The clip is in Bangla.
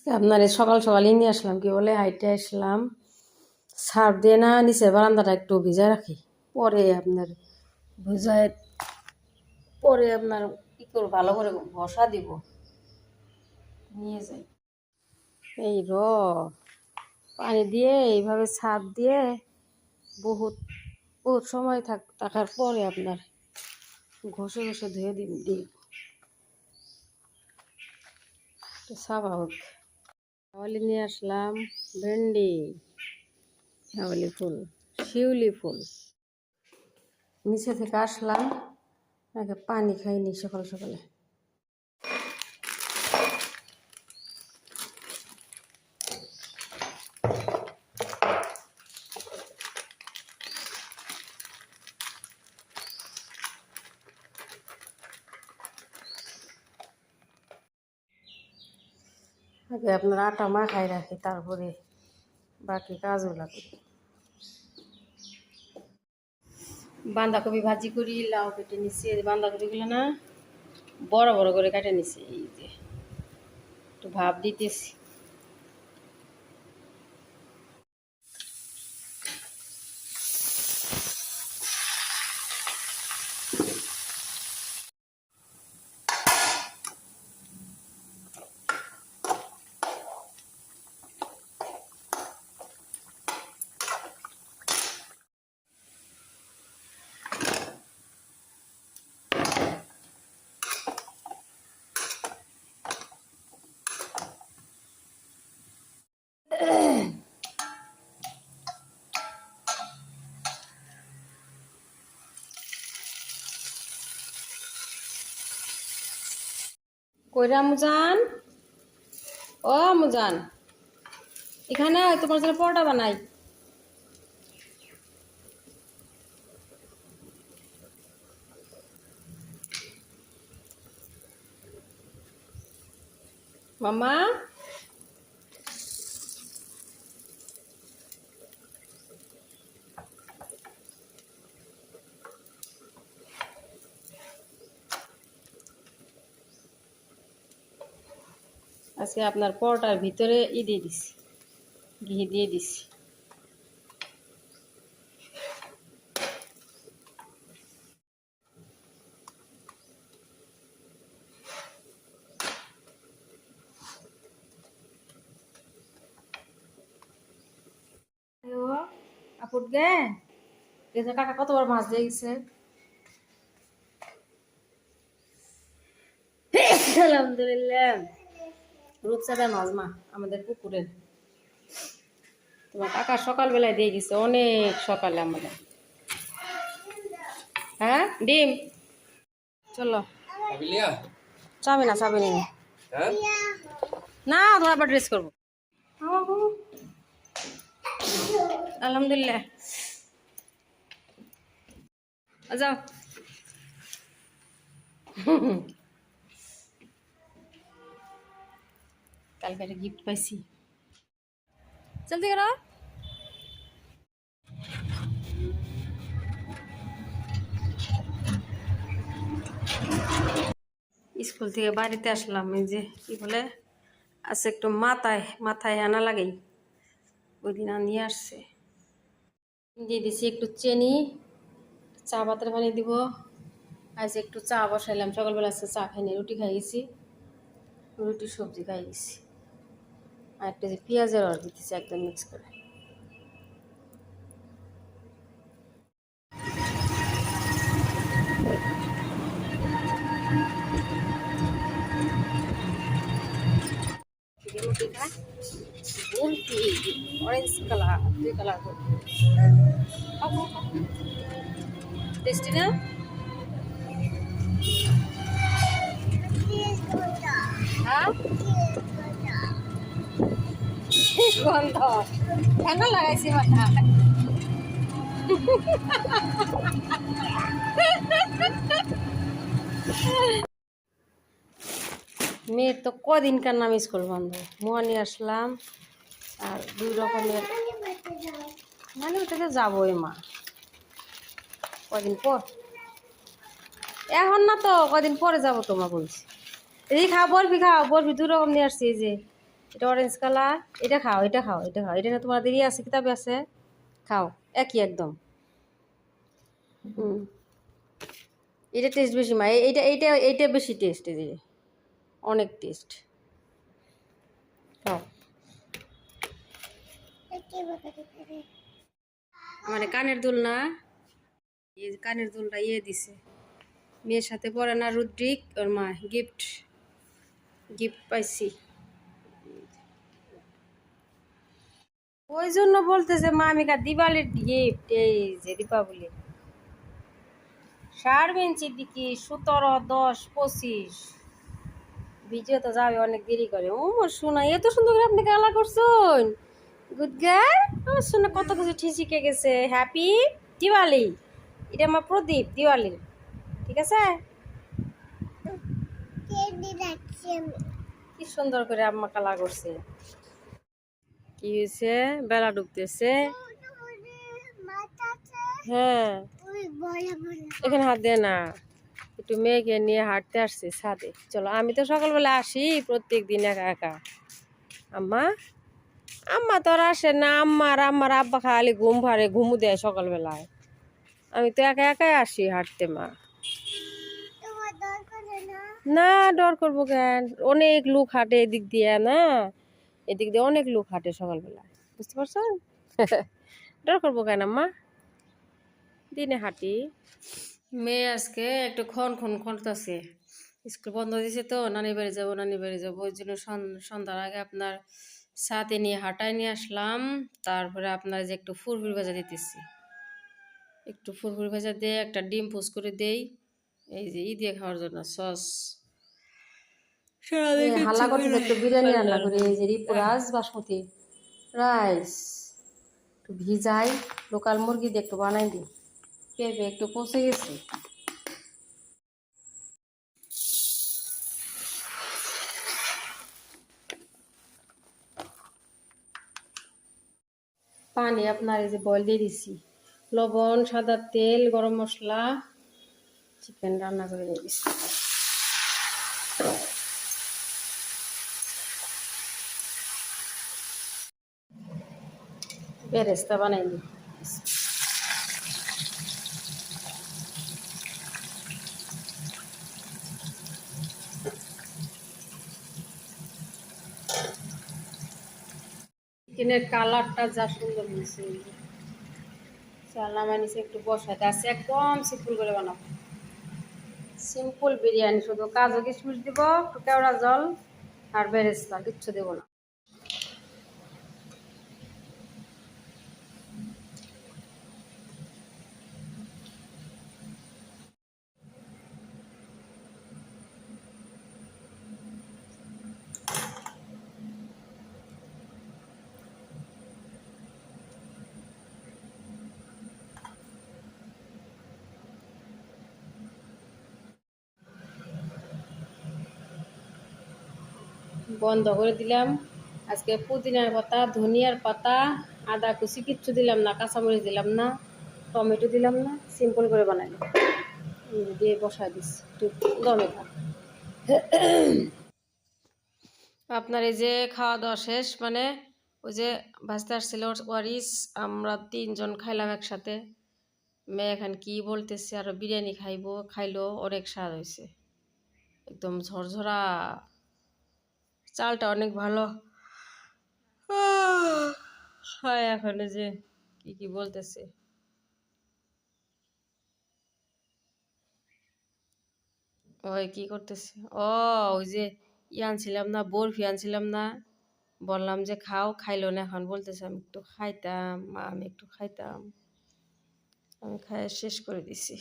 আজকে আপনার সকাল সকালই নিয়ে আসলাম, কি বলে, হাইটে আসলাম। সার দিয়ে না নিচে বারান্দাটা একটু ভিজায় রাখি, পরে আপনার ভিজায়, পরে আপনার কি করব, ভালো করে ঘষা দিব, নিয়ে যাই। এই র, পানি দিয়ে এইভাবে ছাদ দিয়ে বহুত বহুত সময় থাক, থাকার পরে আপনার ঘষে ঘষে ধুয়ে দিন দিই স্বাভাবিক হাওয়ালি নিয়ে আসলাম ভেন্ডি শ্যাওলি ফুল, শিউলি ফুল। নিচে থেকে আসলাম, আগে পানি খাইনি সকাল সকালে। আগে আপনার আটা মাখাই রাখি, তারপরে বাকি কাজগুলো করি। বাঁধাকপি ভাজি করি, লাউ কেটে যে বাঁধাকপিগুলো না বড় বড় করে কেটে নিচ্ছি এই যে। একটু ভাব দিতেছি। কইরা মুজান ও মুজান এখানে তোমার জন্য পরোটা বানাই। মামা? আজকে আপনার পরোটার ভিতরে ই দিয়ে দিছি ঘি দিয়ে দিছি। আপুট গে গেছে কাকা কতবার মাছ দিয়ে গেছে? আলহামদুলিল্লাহ। রূপসাদা মাছ মা আমাদের পুকুরের। তোমার কাকা সকালবেলায় দিয়ে গেছে অনেক সকালে আমাদের। হ্যাঁ ডিম? চলো। চাবি না চাবি নেই হ্যাঁ? না ধর আবার ড্রেস করব। আলহামদুলিল্লাহ। যাও। কালকে গিফট পাইছি চলতে গেল স্কুল থেকে বাড়িতে আসলাম, এই যে কি বলে, আছে একটু মাথায় মাথায় আনা লাগেই। ওই দিন নিয়ে আসছে। দিয়ে দিছি একটু চেনি চা পাতার পানি দিব। আজ একটু চা বসাইলাম, সকালবেলা চা খাইনি, রুটি খাই গেছি। রুটি সবজি খাই গেছি। আর একটা যে পেঁয়াজের অর্ডার দিতেছি একদম মিক্স করে। দুই হ্যাঁ? গন্ধ কেন লাগাইছি মাথা? মেয়ের তো কদিনকার নাম স্কুল বন্ধ? মোহানি আসলাম, আর দুই রকমের মানে ওটাতে যাবোই মা। কদিন পর? এখন না তো, কদিন পরে যাব তোমা বলছি। এই খাও বরফি খাও, বরফি দু রকম নিয়ে আসছি যে। এটা অরেঞ্জ কালার এটা খাও এটা খাও এটা খাও। এটা না তোমার দেরি আছে কিতাবে আছে? খাও, একই একদম। হুম। এটা টেস্ট বেশি মা এইটা এইটা এইটা বেশি টেস্ট যে। অনেক টেস্ট খাও। মানে কানের দুল না কানের দুলটা ইয়ে দিছে। মেয়ের সাথে পরে না রুদ্রিক, ওর মা গিফট গিফট পাইছি। ওই জন্য বলতেছে মামিকা দিওয়ালির গিফট এই যে দীপাবলি। শারমিন সিদ্দিকি সতেরো দশ পঁচিশ। ভিডিও তো যাবে অনেক দেরি করে। ও মোর শোনা এত সুন্দর করে আপনি কালার করছেন। গুড গার্ল আমার শোনা কত কিছু ঠিক শিখে গেছে। হ্যাপি দিওয়ালি এটা আমার প্রদীপ দিওয়ালির ঠিক আছে? কি সুন্দর করে আম্মা কালা করছে। কি হয়েছে? বেলা ডুবতেছে হ্যাঁ। এখানে হাত দে না। একটু মেয়েকে নিয়ে হাঁটতে আসছি ছাদে। চলো, আমি তো সকালবেলা আসি প্রত্যেক দিন একা একা। আম্মা? আম্মা তো আর আসে না। আম্মার আম্মার আব্বা খালি ঘুম ভারে, ঘুমু দেয় সকালবেলায়। আমি তো একা একাই আসি হাঁটতে, মা। না, ডর করব কেন? অনেক লোক হাঁটে এদিক দিয়ে, না? এদিক দিয়ে অনেক লোক হাঁটে সকালবেলা বুঝতে পারছ? ডর করব কেন মা? দিনে হাঁটি। মেয়ে আজকে একটু খন খন খনতেছে স্কুল বন্ধ দিয়েছে তো নানি বাড়ি যাব নানি বাড়ি যাব। ওই জন্য সন- সন্ধ্যার আগে আপনার সাথে নিয়ে হাঁটায় নিয়ে আসলাম। তারপরে আপনার যে একটু ফুরফুরি ভাজা দিতেছি। একটু ফুরফুরি ভাজা দিয়ে একটা ডিম পোস করে দেই। এই যে ই দিয়ে খাওয়ার জন্য সস। হাল্লা করতে একটু বিরিয়ানি রান্না করি এই যে রিপুরাজ বাসমতি রাইস একটু ভিজাই লোকাল মুরগি দিয়ে একটু বানাই দিই। পেঁপে একটু পচে গেছে। পানি আপনার এই যে বয়েল দিয়ে দিছি। লবণ সাদা তেল গরম মশলা চিকেন রান্না করে দিয়ে দিছি। বেরেস্তা বানাই চিকেনের কালারটা যা সুন্দর হয়েছে চাল নামাই একটু বসাতে আছে একদম সিম্পল করে বানাবো সিম্পল বিরিয়ানি শুধু কাজু কিশমিশ দিব একটু কেওড়া জল আর বেরেস্তা কিচ্ছু দেবো না বন্ধ করে দিলাম। আজকে পুদিনার পাতা, ধনিয়ার পাতা, আদা কুচি কিচ্ছু দিলাম না, কাঁচামরিচ দিলাম না, টমেটো দিলাম না, সিম্পল করে যে দিয়ে বসাই দিস, একটু দমে আপনার এই যে খাওয়া দাওয়া শেষ মানে ওই যে ভাজতে আসছিল ওয়ারিস, আমরা তিনজন খাইলাম একসাথে। মেয়ে এখন কি বলতেছে, আরও বিরিয়ানি খাইবো, খাইলো অনেক স্বাদ হয়েছে একদম ঝরঝরা। চালটা অনেক ভালো। হয় এখন যে কি কি বলতেছে। ওই কি করতেছে? ও, ওই যে ই আনছিলাম না, বরফি আনছিলাম না। বললাম যে খাও, খাইলো না এখন। বলতেছে, আমি একটু খাইতাম, মা, আমি একটু খাইতাম। আমি খাই শেষ করে দিছি।